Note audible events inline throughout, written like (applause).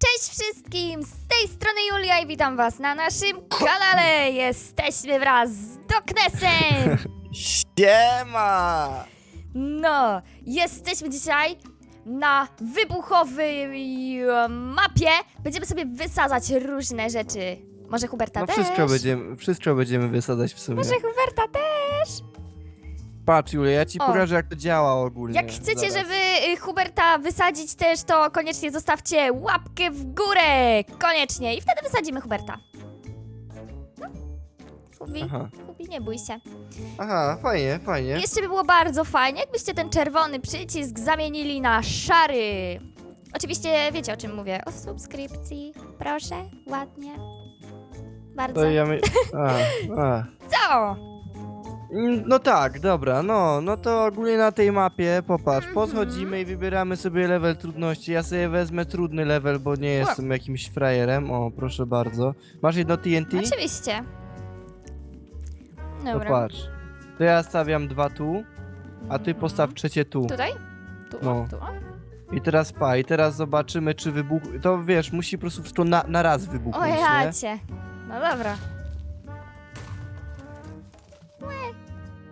Cześć wszystkim! Z tej strony Julia i witam was na naszym kanale! Jesteśmy wraz z Doknesem! Siema! No, jesteśmy dzisiaj na wybuchowej e, mapie. Będziemy sobie wysadzać różne rzeczy. Może Huberta No też? wszystko będziemy, wszystko będziemy wysadzać w sumie. Może Huberta też? Patrz Julia, ja ci O. pokażę jak to działa ogólnie. Jak chcecie, Zaraz. żeby y, Huberta wysadzić też, to koniecznie zostawcie łapkę w górę! Koniecznie! I wtedy wysadzimy Huberta. No. Hubi, Aha. Hubi, nie bój się. Aha, fajnie, fajnie. Jeszcze by było bardzo fajnie, jakbyście ten czerwony przycisk zamienili na szary. Oczywiście wiecie o czym mówię. O subskrypcji. Proszę, ładnie. Bardzo. To ja my... (laughs) A, a. Co? Mm, No tak, dobra, no, no to ogólnie na tej mapie, popatrz, Mhm. podchodzimy i wybieramy sobie level trudności. Ja sobie wezmę trudny level, bo nie jestem jakimś frajerem. O, proszę bardzo. Masz jedno TNT? Oczywiście. To Dobra. patrz. To ja stawiam dwa tu, a ty postaw trzecie tu. Tutaj? Tu, No. o, tu. o. I teraz pa, i teraz zobaczymy, czy wybuch... To wiesz, musi po prostu wszystko na, na raz O wybuchnąć, nie? ja cię. No dobra.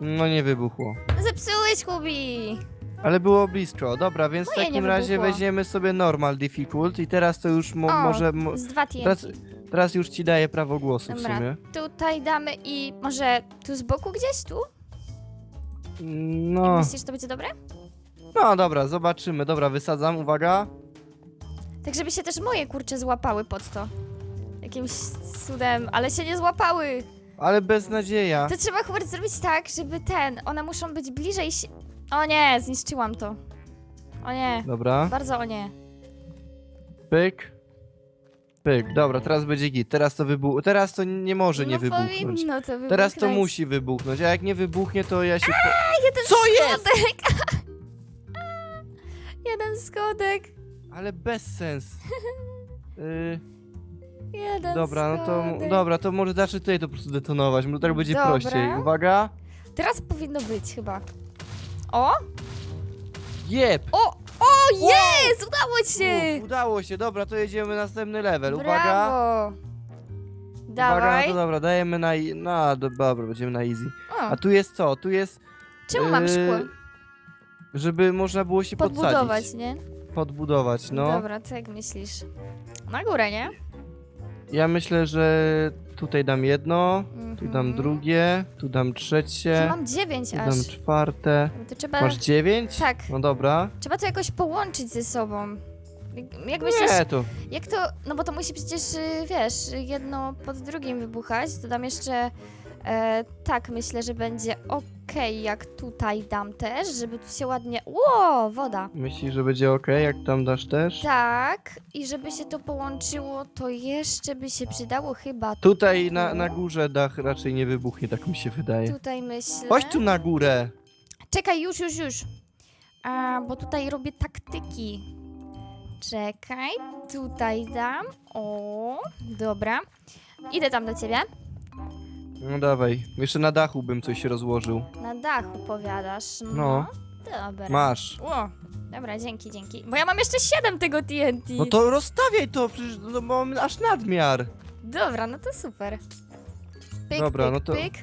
No nie wybuchło. Zepsułeś, Hubi! Ale było blisko. Dobra, więc w Moje takim razie wybuchło. weźmiemy sobie normal difficult i teraz to już mo O, może... Mo Z dwa TNT. teraz, teraz już ci daję prawo głosu w Dobra, sumie. tutaj damy i może tu z boku gdzieś, tu? No, Myślisz, że to będzie dobre? no dobra, zobaczymy. Dobra, wysadzam, uwaga. Tak, żeby się też moje kurcze złapały pod to. Jakimś cudem, ale się nie złapały. Ale bez nadzieja. To trzeba Hubert zrobić tak, żeby ten, one muszą być bliżej się... O nie, zniszczyłam to. O nie, Dobra, bardzo o nie. pyk. Pyk, dobra, teraz będzie git. Teraz to wybuch... Teraz to nie może nie no wybuchnąć. powinno to wybuchnąć. Teraz to musi wybuchnąć, a jak nie wybuchnie, to ja się... Po... Jeden Co jest? (laughs) Jeden skodek. Ale bez sens. (laughs) Y, Jeden dobra, no to... Dobra, to może zacznę tutaj to po prostu detonować, bo tak będzie Dobra. prościej. Uwaga. Teraz powinno być chyba. O! Jep! O! O! Jest! Udało się! Uf, udało się, dobra, to jedziemy na następny level. Uwaga. Brawo! Uwaga, no Dawaj. to dobra, dajemy na... i- No, do- dobra, będziemy na easy. O, A tu jest co? Tu jest... czemu mam yy, szkło? Żeby można było się Podbudować, podsadzić. nie? Podbudować, no. Dobra, co jak myślisz? Na górę, nie? Ja myślę, że tutaj dam jedno, tu dam Mhm. drugie, tu dam Ja trzecie, mam dziewięć tu aż. dam czwarte. To trzeba, Masz dziewięć? tak, No dobra. trzeba to jakoś połączyć ze sobą. Jak- Jak myślisz, Nie, to... jak to, no bo to musi przecież, y, wiesz, jedno pod drugim wybuchać, to dam jeszcze, e, tak, myślę, że będzie okej, jak tutaj dam też, żeby tu się ładnie, ło, woda. Myślisz, że będzie ok, jak tam dasz też? Tak, i żeby się to połączyło, to jeszcze by się przydało chyba Tutaj na, na górze dach raczej nie wybuchnie, tak mi się wydaje. tutaj myślę. Chodź tu na górę! Czekaj, już, już, już. A, bo tutaj robię taktyki. Czekaj, tutaj dam. O, dobra. Idę tam do ciebie. No dawaj, jeszcze na dachu bym coś rozłożył. Na dachu powiadasz. No. No. Dobra. Masz. O, dobra, dzięki, dzięki. Bo ja mam jeszcze 7 tego TNT. No to rozstawiaj to, przecież no, mam aż nadmiar. Dobra, no to super. Pyk, Dobra, pyk, no to- pyk.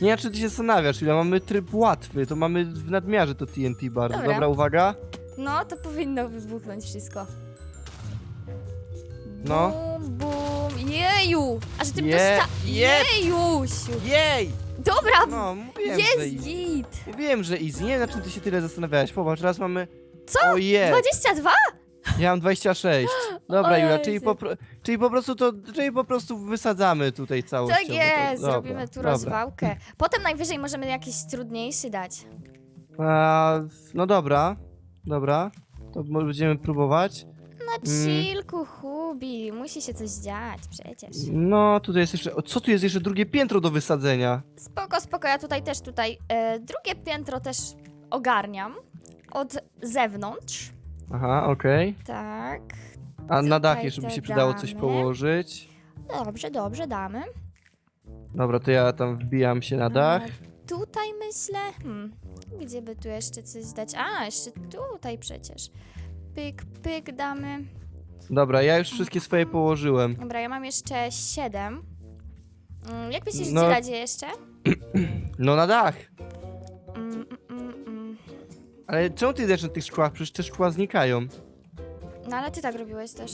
Nie wiem, czy ty się zastanawiasz, ile mamy tryb łatwy, to mamy w nadmiarze to TNT bardzo. Dobra. Dobra, uwaga. No, to powinno wybuchnąć wszystko. No. Bum, Jeju! Aż tym Je- dosta... je- Jejusiu! Jej! Dobra, No, mówiłem, że jest easy. git! Wiem, że easy. Nie wiem, na czym ty się tyle zastanawiałeś. Popatrz, teraz mamy... Co? O je! 22? Ja mam 26. Dobra, O Jezu. czyli po, pro- czyli po prostu to, czyli po prostu wysadzamy tutaj całościowo. Tak to- jest, zrobimy tu rozwałkę. Potem najwyżej możemy jakiś trudniejszy dać. A, no dobra, dobra. To będziemy próbować. Na Mm. chillku, Hubi, musi się coś dziać przecież. No, tutaj jest jeszcze... o, Co tu jest jeszcze drugie piętro do wysadzenia? Spoko, spoko, ja tutaj też tutaj e, drugie piętro też ogarniam od zewnątrz. Aha, okej. Tak. A na dach Tutaj jeszcze by to się przydało coś położyć. Dobrze, dobrze, damy. Dobra, to ja tam wbijam się na dach. A tutaj myślę, hmm, gdzie by tu jeszcze coś dać? A, jeszcze tutaj przecież. Pyk, pyk damy. Dobra, ja już wszystkie swoje położyłem. Dobra, ja mam jeszcze siedem. Mm, Jak myślisz, No. gdzie radzie jeszcze? (clears throat) No na dach. Mm, mm. Ale czemu ty idziesz na tych szkłach? Przecież te szkła znikają. No ale ty tak robiłeś też.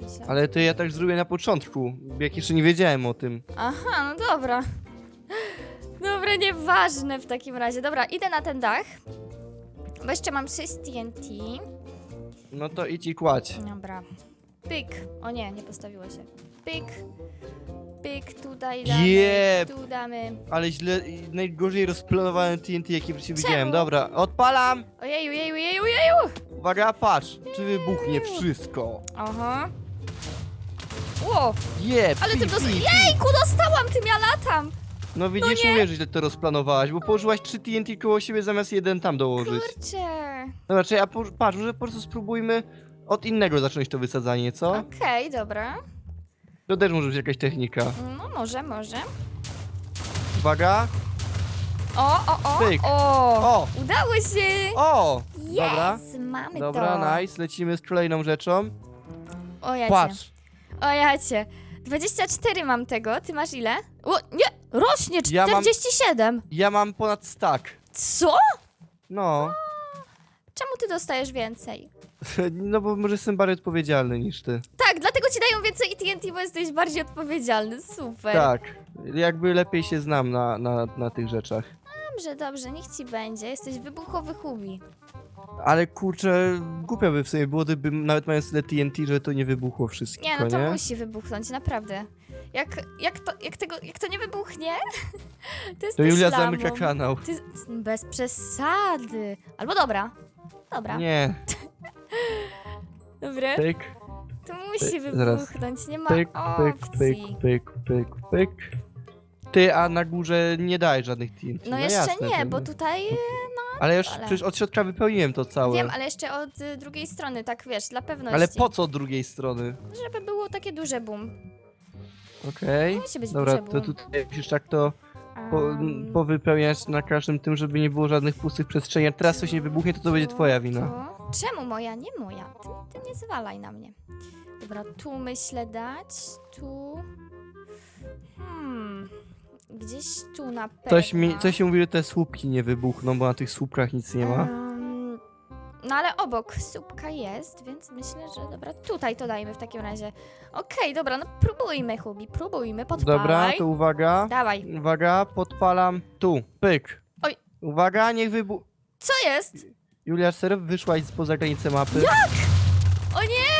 myślę. Ale to ja tak zrobię na początku, jak jeszcze nie wiedziałem o tym. Aha, no dobra. Dobra, nieważne w takim razie. Dobra, idę na ten dach. Bo jeszcze mam 6 TNT. No to idź i kładź. Dobra. Pyk. O nie, nie postawiło się. Pyk. Pyk, tutaj damy. Jeb. Tu damy. Ale źle, najgorzej rozplanowałem TNT, jakie w życiu widziałem. Dobra, odpalam! Ojeju, jeju, jeju, jeju. Uwaga, patrz, czy wybuchnie wszystko. Aha. Ło, Jeb, ale ty pi. Jejku, dostałam, tym ja latam. No widzisz, nie. mówię, że źle to rozplanowałaś, bo położyłaś 3 TNT koło siebie zamiast jeden tam dołożyć. Kurczę. Dobra, czy ja po, patrz, może po prostu spróbujmy od innego zacząć to wysadzanie, co? Okej, dobra. To też może być jakaś technika. No może, może. Uwaga. O, o, o, Pyk. o. O! Udało się. O! Yes, Dobra. mamy Dobra, to. nice, lecimy z kolejną rzeczą. O ja cię. Patrz, O ja cię. 24 mam tego, ty masz ile? O, nie, rośnie, Ja mam- 47. ja mam ponad stack. Co? No, Czemu ty dostajesz więcej? (laughs) no bo może jestem bardziej odpowiedzialny niż ty. Tak, dlatego ci dają więcej TNT, bo jesteś bardziej odpowiedzialny. Super. Tak, jakby lepiej się znam na, na, na tych rzeczach. Dobrze, dobrze, niech ci będzie. Jesteś wybuchowy hubi. Ale kurczę, głupio by w sobie było, gdyby nawet mając tyle TNT, że to nie wybuchło wszystko, Nie, no to musi wybuchnąć, naprawdę. Jak, jak, to, jak, tego, jak to nie wybuchnie, (laughs) to jest To Julia zamyka kanał. Ty, bez przesady. Albo dobra. Dobra, Nie, (laughs) dobre. pyk, To musi Pyk, zaraz. wybuchnąć, nie ma pyk, pyk, opcji. pyk, pyk, pyk, pyk. Ty, a na górze nie daj żadnych TNT. No, jeszcze jasne, nie, to bo tutaj, y, Ale już ale- przecież od środka wypełniłem to całe. wiem, ale jeszcze od y, drugiej strony, tak wiesz, dla pewności. Ale po co od drugiej strony? Żeby było takie duże boom. Okej. Musi być Dobra, to tutaj musisz tak to po, powypełniać na każdym tym, żeby nie było żadnych pustych przestrzeni. A teraz coś nie wybuchnie, to to będzie twoja wina. tu. Czemu moja, nie moja? Ty, ty nie zwalaj na mnie. Dobra, tu myślę dać, tu... Hmm... Gdzieś tu na pewno. Coś mi, coś mi mówi, że te słupki nie wybuchną, bo na tych słupkach nic nie ma. No ale obok słupka jest, więc myślę, że dobra, tutaj to dajmy w takim razie. Okej, dobra, no próbujmy, Hubi, próbujmy, podpalaj. Dobra, to uwaga. Dawaj. Uwaga, podpalam tu. Pyk. Oj. Uwaga, niech wybuch... Co jest? Julia, serio wyszłaś spoza granicę mapy? O nie!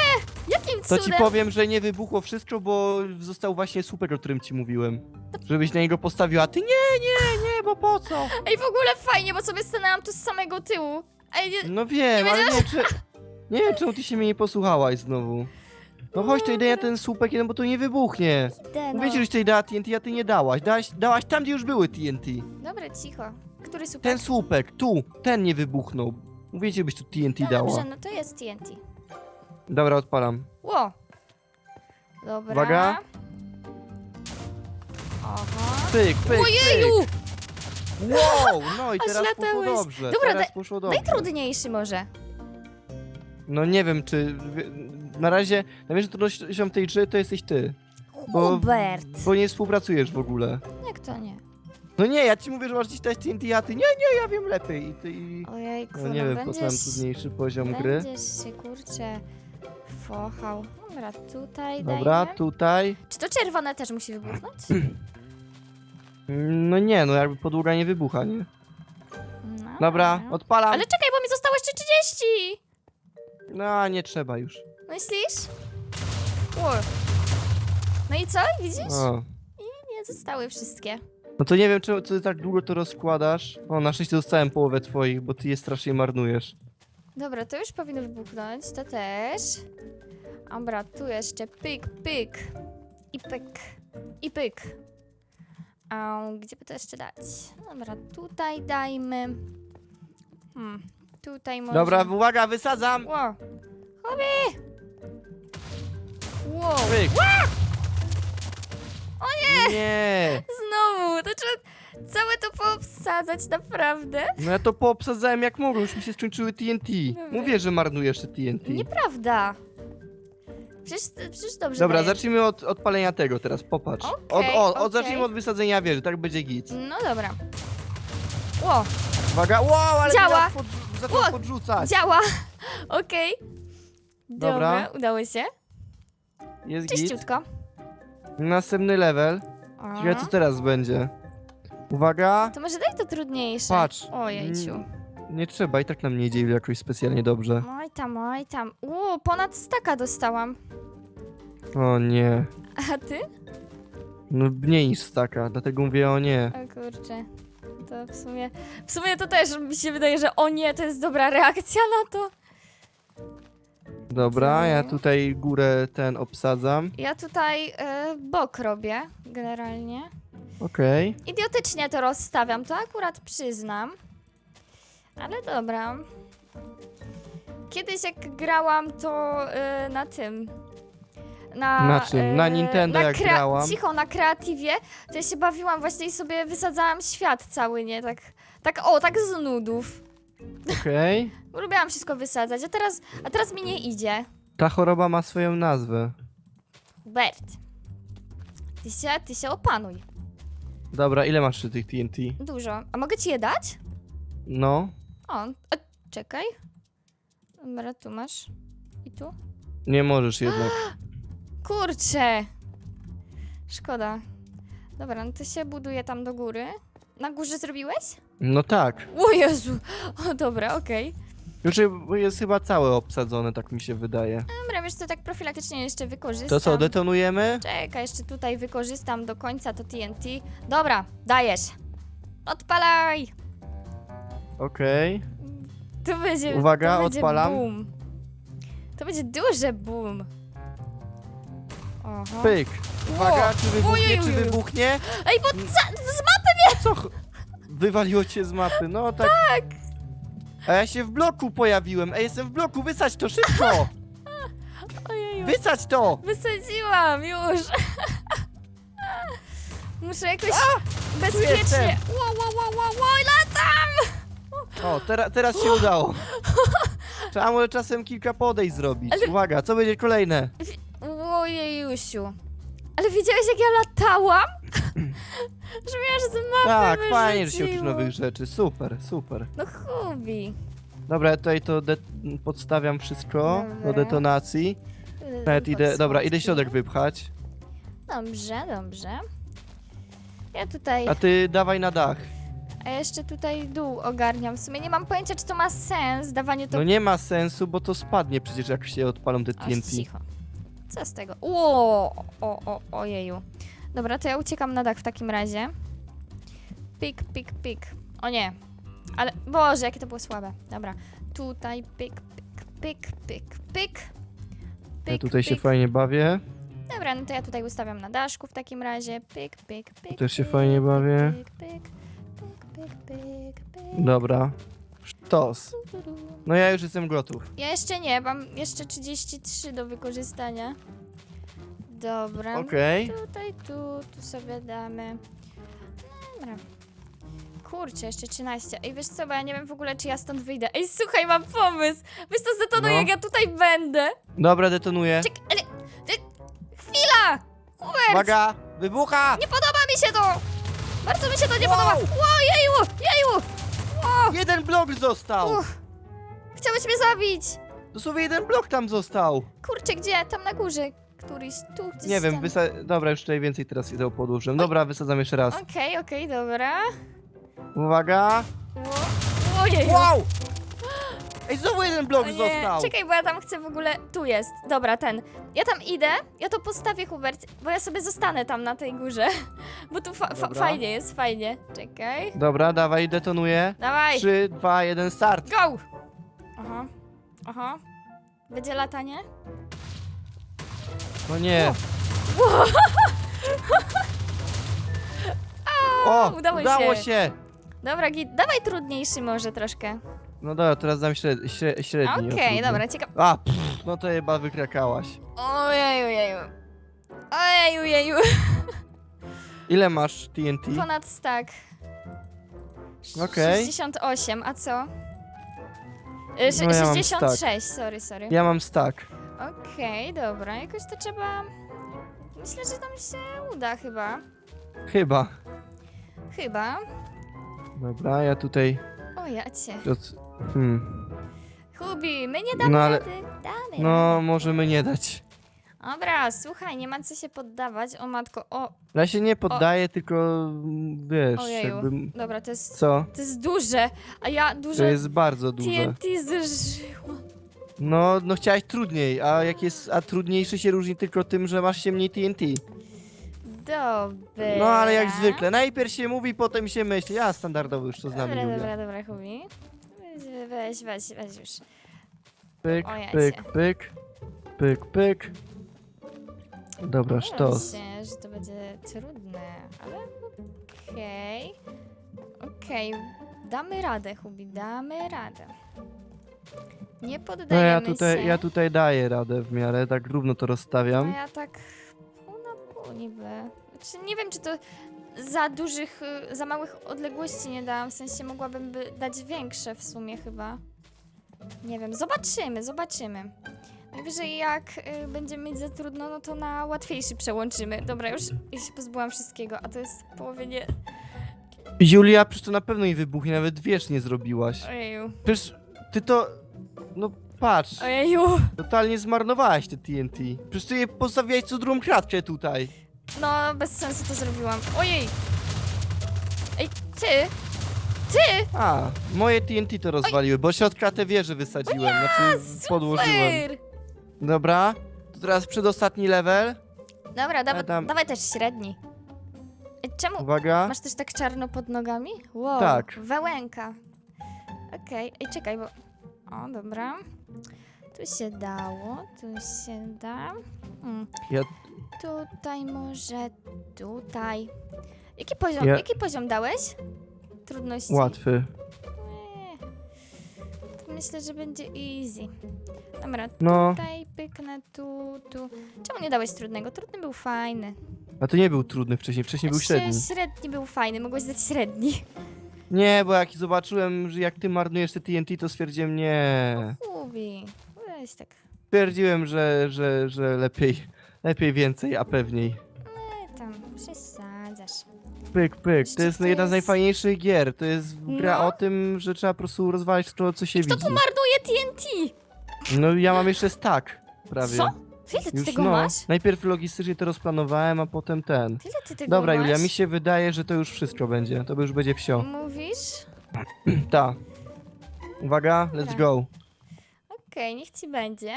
Jakim To cudem? ci powiem, że nie wybuchło wszystko, bo został właśnie słupek, o którym ci mówiłem. Żebyś na niego postawiła. Ty nie, nie, nie, bo po co? Ej, w ogóle fajnie, bo sobie stanęłam tu z samego tyłu. Ej, nie... No wiem, ale nie, czy... nie wiem, czemu ty się mnie nie posłuchałaś znowu. No chodź, to idę na ten słupek jeden, bo to nie wybuchnie. Idę, no. Mówię ci, żeś tutaj dała TNT, a ty nie dałaś. Dałaś, dałaś tam, gdzie już były TNT. Dobra, cicho. Który słupek? Ten słupek, tu, ten nie wybuchnął. Mówię ci, byś tu TNT no dała. dobrze, no to jest TNT. Dobra, odpalam. Ło! Dobra. Uwaga. Aha. Pyk, pyk, Ojeju! Wow, no i teraz poszło dobrze. Dobra, teraz daj- poszło dobrze. Najtrudniejszy może. No nie wiem, czy... Na razie, największą trudnością tej grze to jesteś ty. Bo- Hubert. Bo nie współpracujesz w ogóle. Jak to nie? No nie, ja ci mówię, że masz gdzieś dać TNT, a ty nie, nie, ja wiem lepiej. I ty, i... Ojejku, No nie wiem, po co będziesz, trudniejszy poziom gry. będziesz się, kurczę, fochał. Dobra, tutaj Dobra, dajmy. tutaj. Czy to czerwone też musi wybuchnąć? (clears throat) No nie, no jakby podłoga nie wybucha, nie? No, Dobra, odpalam. Ale czekaj, bo mi zostało jeszcze 30! No, nie trzeba już. Myślisz? Ło. No i co? Widzisz? O. Nie zostały wszystkie. No to nie wiem, czemu ty tak długo to rozkładasz. O, na szczęście dostałem połowę twoich, bo ty je strasznie marnujesz. Dobra, to już powinno wybuchnąć, to też. Dobra, tu jeszcze pyk, pyk. I pyk. I pyk. A gdzie by to jeszcze dać? Dobra, tutaj dajmy. Hmm, tutaj może. Dobra, uwaga, wysadzam! Ło. Hobby! Wow. Pyk. O nie! Nie! Znowu, to trzeba całe to poobsadzać, naprawdę? No ja to poobsadzałem jak mogłem, już mi się skończyły TNT. Dobra. Mówię, że marnujesz te TNT. Nieprawda. Przecież, przecież dobrze Dobra, dajesz. zacznijmy od odpalenia tego teraz, popatrz. od, Okej, o, od, zacznijmy od wysadzenia wieży, tak będzie git. No dobra. Ło, Uwaga, wow, ale Działa. teraz Pod, zaczął Ło, podrzucać. działa. (laughs) Okej. Dobra, Dobra. udało się. Jest git. Czyściutko. Następny level. O. Ciekawe co teraz będzie. Uwaga. To może daj to trudniejsze. Patrz. Ojejciu. Mm, Nie trzeba, i tak nam nie idzie jakoś specjalnie dobrze. Oj tam, oj tam. Uuu, ponad staka dostałam. O nie. A ty? No mniej niż staka, dlatego mówię o nie. O kurczę. To w sumie, w sumie to też mi się wydaje, że o nie, to jest dobra reakcja na to. Dobra, ja Okej. tutaj górę ten obsadzam. Ja tutaj e, bok robię, generalnie. Okej. Idiotycznie to rozstawiam, to akurat przyznam. Ale dobra. Kiedyś jak grałam, to e, na tym. Na, Na czym? Na Nintendo jak grałam? Cicho, na kreatywie. To ja się bawiłam właśnie i sobie wysadzałam świat cały, nie? Tak, tak o, tak z nudów. Okej. (laughs) Lubiłam wszystko wysadzać, a teraz, a teraz mi nie idzie. Ta choroba ma swoją nazwę. Bert. Ty się, ty się opanuj. Dobra, ile masz jeszcze tych TNT? Dużo. A mogę ci je dać? No. O, a, czekaj. Dobra, tu masz. I tu? Nie możesz jednak. (gasps) (laughs) Kurczę! Szkoda. Dobra, no to się buduje tam do góry. Na górze zrobiłeś? No tak. O Jezu! O, dobra, okej. Już jest chyba całe obsadzone, tak mi się wydaje. Dobra, wiesz co, tak profilaktycznie jeszcze wykorzystam. To co, detonujemy? Czekaj, jeszcze tutaj wykorzystam do końca to TNT. Dobra, dajesz. Odpalaj! Okej. To będzie. Uwaga, to będzie odpalam. Boom. To będzie duże boom. Oho. Pyk. Uwaga, czy wybuchnie, czy wybuchnie? Ej, bo za, z mapy Co? ch- Wywaliło cię z mapy, no tak. Tak. A ja się w bloku pojawiłem. Ej, jestem w bloku, wysadź to szybko! (laughs) Ojeju. Wysadź to! Wysadziłam już. (laughs) Muszę jakoś jestem. bezpiecznie. Ło, ło, ło, ło, ło, latam! O, tera, teraz się (laughs) udało. Trzeba może czasem kilka podejść zrobić. Uwaga, co będzie kolejne? Ale widziałeś jak ja latałam? (clears throat) że aż z mapy Tak, fajnie, że się uczysz wyrzuciło. nowych rzeczy. Super, super. No chubi. Dobra, ja tutaj to de- podstawiam wszystko do Dobra. detonacji. Nawet idę, dobra, idę środek wypchać. Dobrze, dobrze. Ja tutaj, A ty dawaj na dach. a jeszcze tutaj dół ogarniam. W sumie nie mam pojęcia, czy to ma sens, dawanie to... No nie ma sensu, bo to spadnie przecież jak się odpalą te Aż TNT. cicho. Co z tego? Ło, o, o, ojeju. Dobra, to ja uciekam na dach w takim razie. Pik, pik, pik. O nie. Ale, Boże, jakie to było słabe. Dobra. Tutaj pik, pik, pik, pik, pik. Ja tutaj się fajnie bawię. Dobra, no to ja tutaj ustawiam na daszku w takim razie. Pik, pik, pik. też się fajnie bawię. Pik, pik, pik, pik, pik, pik. Dobra. Tu. No ja już jestem gotów. Ja jeszcze nie, mam jeszcze 33 do wykorzystania. Dobra. Okej. Tutaj, tu, tu sobie damy. Dobra. Kurczę, jeszcze 13. Ej, wiesz co, bo ja nie wiem w ogóle, czy ja stąd wyjdę. Ej, słuchaj, mam pomysł. Weź to zdetonuj, No. jak ja tutaj będę. Dobra, detonuję. Czekaj, ale... Chwila! Hubert! Uwaga! Wybucha! Nie podoba mi się to! Bardzo mi się to nie Wow! podoba. Ło, jeju, jeju! Jeden blok został! Uff. Chciałeś mnie zabić! Dosłownie jeden blok tam został. Kurczę, gdzie? Tam na górze. Któryś tu gdzieś Nie wiem, tam. wysa- dobra, już tutaj więcej teraz to podłożyłem. Dobra, wysadzam jeszcze raz. Okej, okej, dobra. Uwaga! Ło- Ojeju. Wow! Ej, znowu jeden blok O nie, został! Czekaj, bo ja tam chcę w ogóle. Tu jest. Dobra, ten. Ja tam idę, ja to postawię, Hubert, bo ja sobie zostanę tam na tej górze. (laughs) Bo tu fa fa Dobra. fajnie jest, fajnie. Czekaj. Dobra, dawaj, detonuję. Dawaj! 3, 2, 1, start! Go! Aha. Aha. Będzie latanie? No nie. (laughs) O, udało, udało się. się! Dobra, git. Dawaj trudniejszy może troszkę. No dobra, teraz dam śred śre średni. Okej, dobra, ciekawe. A, pff, no to chyba wykrakałaś. Ojeju, jeju. Ojeju, jeju. (laughs) Ile masz TNT? Ponad stack. Okej. 68, a co? Y, sz- No ja mam 66, sorry, sorry. Ja mam stack. Okej, dobra, jakoś to trzeba... Myślę, że nam się uda chyba. Chyba. Chyba. Dobra, ja tutaj... O, ja cię. Hmm. Hubi, my nie damy No ale- rady. Damy No, możemy nie dać. Dobra, słuchaj, nie ma co się poddawać. O matko, o, Ja się nie poddaję, tylko mm, wiesz, ojeju. jakby... Dobra, to jest, Co? to jest duże, a ja To jest bardzo duże. TNT zużyłam. No, no chciałaś trudniej, a jak jest, a trudniejszy się różni tylko tym, że masz się mniej TNT. Dobra. No ale jak zwykle, najpierw się mówi, potem się myśli. Ja standardowo już to znam Dobra, Julia. dobra, dobra, Hubi. Weź, weź, weź już. Pyk, O, ja pyk, cię. pyk, pyk, pyk. Dobra, sztos. Myślę, że to będzie trudne, ale okej. Okej, damy radę, Hubi, damy radę. Nie No poddajemy ja tutaj, się. ja tutaj daję radę w miarę, tak równo to No rozstawiam. ja tak niby. Znaczy, nie wiem, czy to za dużych, y, za małych odległości nie dałam, w sensie mogłabym by dać większe w sumie chyba. Nie wiem, zobaczymy, zobaczymy. Najwyżej jak y, będziemy mieć za trudno, no to na łatwiejszy przełączymy. Dobra, już ja się pozbyłam wszystkiego, a to jest połowie nie... Julia, przecież to na pewno jej wybuchnie, nawet wiesz nie zrobiłaś. Ojeju, Przecież ty to... No patrz, ojeju. totalnie zmarnowałaś te TNT. Przecież ty je postawiłaś co drugą kratkę tutaj. No, bez sensu to zrobiłam. Ojej! Ej, ty! Ty! A, moje TNT to rozwaliły, bo środka te wieże wysadziłem, znaczy podłożyłem. Super! Dobra, to teraz przedostatni level. Dobra, dawa, Adam. dawaj też średni. Ej, Czemu Uwaga. masz też tak czarno pod nogami? Wow, Tak. wełenka. Okej, ej, czekaj, bo... O, dobra. Tu się dało, tu się da. Hmm. Ja- Tutaj może, tutaj. Jaki poziom, Ja- jaki poziom dałeś? Trudności? Łatwy. To myślę, że będzie easy. Dobra, No, tutaj pyknę, tu, tu. Czemu nie dałeś trudnego? Trudny był fajny. a to nie był trudny wcześniej, wcześniej był Znaczy, średni. Średni był fajny, mogłeś dać średni. Nie, bo jak zobaczyłem, że jak ty marnujesz te TNT, to stwierdziłem nie. Ubi, weź tak. Stwierdziłem, że, że, że lepiej, lepiej więcej, a pewniej. E, tam, przesadzasz. Pyk, pyk. To jest To jedna z jest- najfajniejszych gier. To jest gra No. o tym, że trzeba po prostu rozwalić to, co się Kto widzi. tu marnuje TNT? No ja mam jeszcze stack prawie. Co? Ile ty Już tego no. masz? Najpierw logistycznie to rozplanowałem, a potem ten. Ile ty tego Dobra, masz? Julia, mi się wydaje, że to już wszystko będzie. To już będzie wsio. Mówisz? (clears throat) Ta. Uwaga, let's Dobra. go. Okej, niech ci będzie.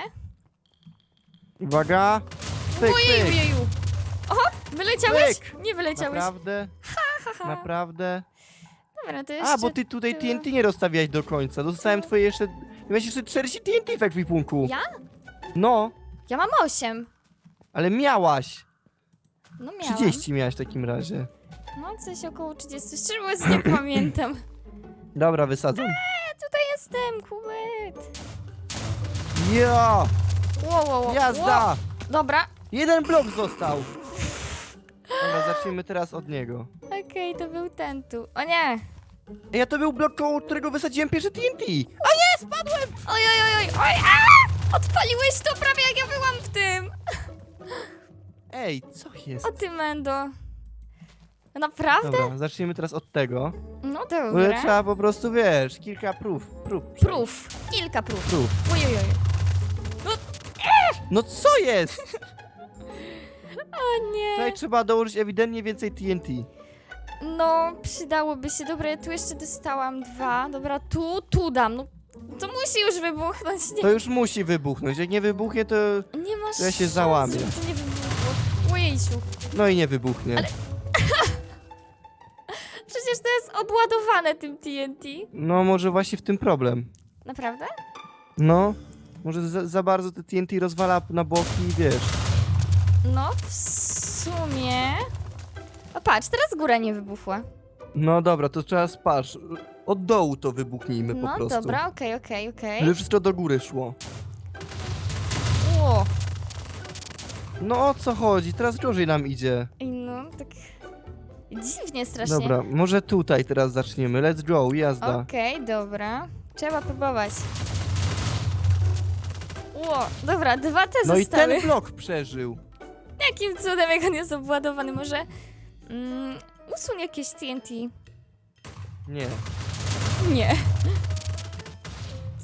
Uwaga. Pyk, pyk. ojeju. Oho, wyleciałeś? Pyk. Nie wyleciałeś. Naprawdę? Naprawdę? Dobra, to jeszcze... A, bo ty tutaj tu. TNT nie rozstawiałeś do końca. Dostałem twoje jeszcze... Miałeś jeszcze 40 TNT w ekwipunku. Ja? No, Ja mam 8. ale miałaś. No miałam. 30 miałaś w takim razie. No coś około 30. Szczerze mówiąc nie (laughs) pamiętam. Dobra, wysadzam. Tutaj jestem, kubek. Ja! Wow, wow, wow. Jazda! Wow. Dobra, Jeden blok został. Dobra, zacznijmy teraz od niego. okej, to był ten tu. O nie! Ja to był blok, koło którego wysadziłem pierwszy TNT. Oj, oj, oj, oj, oj, a! Odpaliłeś to prawie jak ja byłam w tym! Ej, co jest? O ty, Mendo. Naprawdę? Dobra, zacznijmy teraz od tego. No Bo dobra. trzeba po prostu, wiesz, kilka prób, prób. Prób. Kilka prób. Prób. Oj, oj, oj. No co jest? O nie. Tutaj trzeba dołożyć ewidentnie więcej TNT. No, przydałoby się. Dobra, ja tu jeszcze dostałam dwa. Dobra, tu, tu dam. No, to musi już wybuchnąć. Nie, To już musi wybuchnąć. Jak nie wybuchnie, to... nie masz to ja się szans, załamię. żeby to nie wybuchło. Ojejciu. No i nie wybuchnie. (laughs) Przecież to jest obładowane tym TNT. No może właśnie w tym problem. Naprawdę? No. Może za, za bardzo te TNT rozwala na boki i wiesz. No, w sumie... O, patrz, teraz góra nie wybuchła. No dobra, to trzeba patrz. Od dołu to wybuchnijmy po No, prostu. dobra, okej, okej, okej. Żeby wszystko do góry szło. O, No o co chodzi? Teraz gorzej nam idzie. ej, no, tak... Dziwnie strasznie. Dobra, może tutaj teraz zaczniemy. Let's go, jazda. Okej, dobra. Trzeba próbować. Ło, dobra, dwa te No i zostały. ten blok przeżył. Jakim cudem, jak on jest obładowany? Może mm, usuń jakieś TNT? Nie. Nie.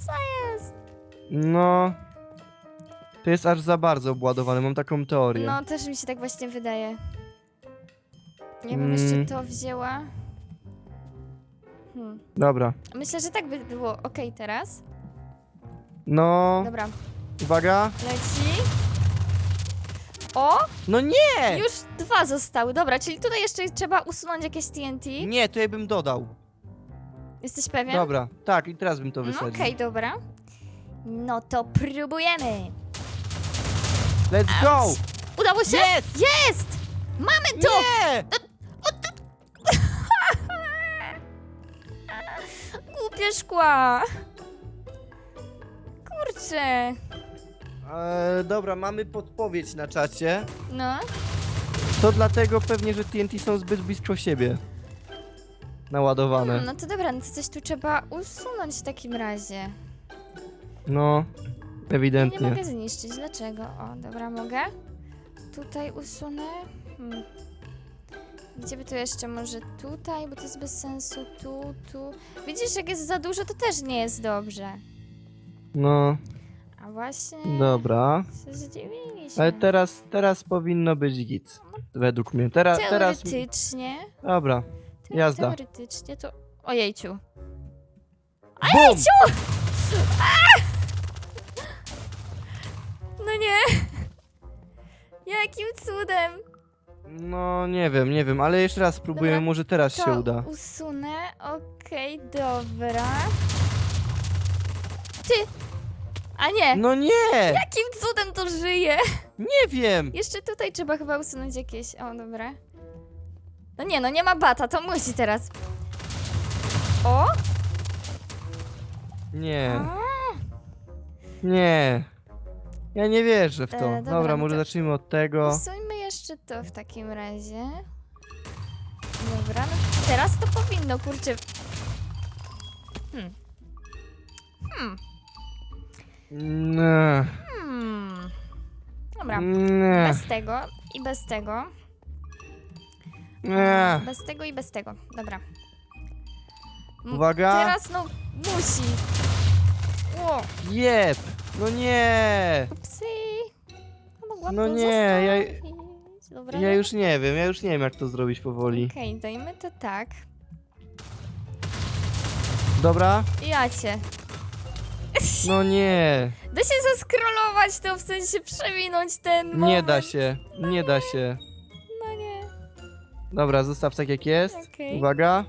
Co jest? No. To jest aż za bardzo obładowane, mam taką teorię. No, też mi się tak właśnie wydaje. Ja bym Mm. jeszcze to wzięła. Hmm. Dobra. Myślę, że tak by było ok teraz. No, Dobra, uwaga. leci. O, No nie! już dwa zostały. Dobra, czyli tutaj jeszcze trzeba usunąć jakieś TNT. Nie, to ja bym dodał. Jesteś pewien? Dobra, tak, i teraz bym to No, wysadził. Okej, dobra. No to próbujemy. Let's go! Udało się? Jest! Jest! Mamy to! Nie! (laughs) Głupie szkła. Kurczę. E, dobra, mamy podpowiedź na czacie. No, To dlatego pewnie, że TNT są zbyt blisko siebie. Naładowane. Hmm, no to dobra, no to coś tu trzeba usunąć w takim razie. No, Ja nie ewidentnie. mogę zniszczyć. Dlaczego? O, dobra, mogę. Tutaj usunę. Hmm. Gdzie by to jeszcze? Może tutaj, bo to jest bez sensu. Tu, tu. Widzisz, jak jest za dużo, to też nie jest dobrze. No, właśnie. dobra. się Zdziwili się. Ale teraz, teraz powinno być git. Według mnie. Teraz, teraz. Teoretycznie. Dobra. te- Jazda. Teoretycznie to. Ojejciu. BUM! No nie. Jakim cudem? No, nie wiem, nie wiem, ale jeszcze raz Dobra, może teraz się uda. usunę. Okej, dobra. Ty! A nie! No nie! Jakim cudem to żyje? Nie wiem! Jeszcze tutaj trzeba chyba usunąć jakieś. O, dobra. No nie, no nie ma bata, to musi teraz. O! Nie, A, nie. Ja nie wierzę w to. E, dobra, Dobra, no może to- zacznijmy od tego. Usuńmy jeszcze to w takim razie. Dobra, no teraz to powinno, kurczę. Hmm. Hmm. Nie, Hmm. Dobra, nie, bez tego i bez tego. nie. Bez tego i bez tego. Dobra. M- Uwaga. Teraz no musi. O, Jeb! No nie! upsy. No, mogłam No nie, ja- zostawić. Dobra, Ja no. już nie wiem, ja już nie wiem jak to zrobić powoli. Okej, dajmy to tak. Dobra? Ja cię. (laughs) No nie. Da się zaskrolować to, w sensie przewinąć ten moment. Nie da się, nie da się. No nie. Dobra, zostaw tak jak jest. Okej. Uwaga.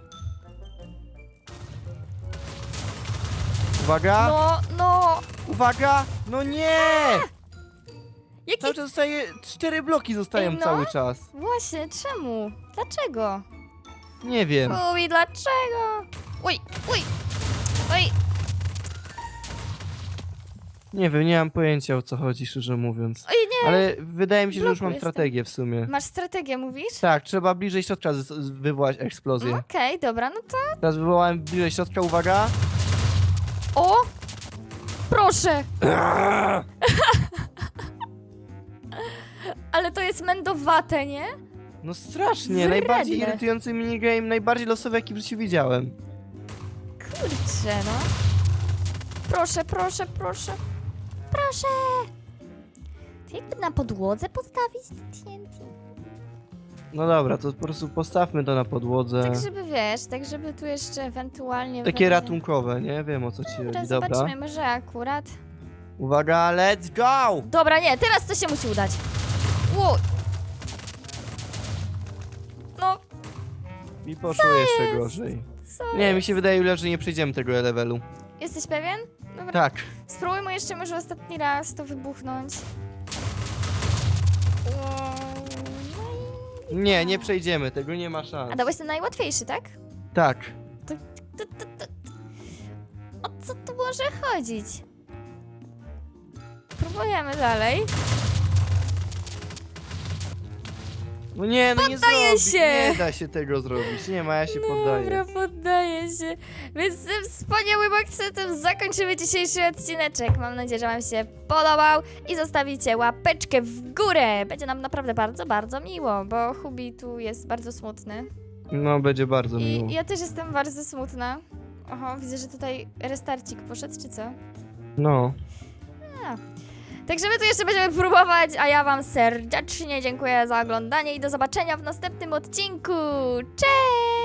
Uwaga, No, no. uwaga! No nie! Jaki... Cały czas zostaje, cztery bloki zostają no. cały czas. Właśnie, czemu? Dlaczego? Nie wiem. Uj, dlaczego? Uj, uj, uj. Nie wiem, nie mam pojęcia o co chodzi, szczerze mówiąc. Oj, nie. Ale wydaje mi się, że już bloku mam jestem. strategię w sumie. Masz strategię, mówisz? Tak, trzeba bliżej środka z- z- wywołać eksplozję. No Okej, dobra, no to... Teraz wywołałem bliżej środka, uwaga. O! Proszę! (laughs) Ale to jest mędowate, nie? No strasznie, Wredne. najbardziej irytujący minigame, najbardziej losowy jaki w życiu widziałem. Kurczę, no. Proszę, proszę, proszę. Proszę! To jakby na podłodze postawić TNT? No dobra, to po prostu postawmy to na podłodze. Tak, żeby wiesz, tak żeby tu jeszcze ewentualnie... Takie ratunkowe, nie? Wiem o co ci chodzi. Dobra. zobaczymy, może akurat... Uwaga, let's go! Dobra, nie, teraz to się musi udać. Ło! No, Mi poszło jeszcze gorzej. co? Nie, mi się wydaje, Julia, że nie przejdziemy tego levelu. Jesteś pewien? Dobra, Tak. spróbujmy jeszcze może ostatni raz to wybuchnąć. No i- Nie, nie przejdziemy tego, nie ma szans. A dałeś ten najłatwiejszy, tak? Tak. To, to, to. O co tu może chodzić? Próbujemy dalej. No nie, no nie Poddaję zrobi, się. nie da się tego zrobić. Nie ma, ja się poddaję. Dobra, poddaję się. Więc tym wspaniałym akcentem zakończymy dzisiejszy odcineczek. Mam nadzieję, że Wam się podobał i zostawicie łapeczkę w górę. Będzie nam naprawdę bardzo, bardzo miło, bo Hubi tu jest bardzo smutny. No, będzie bardzo miło. I ja też jestem bardzo smutna. Oho, widzę, że tutaj restarcik poszedł, czy co? No. Także my tu jeszcze będziemy próbować, a ja Wam serdecznie dziękuję za oglądanie i do zobaczenia w następnym odcinku. Cześć!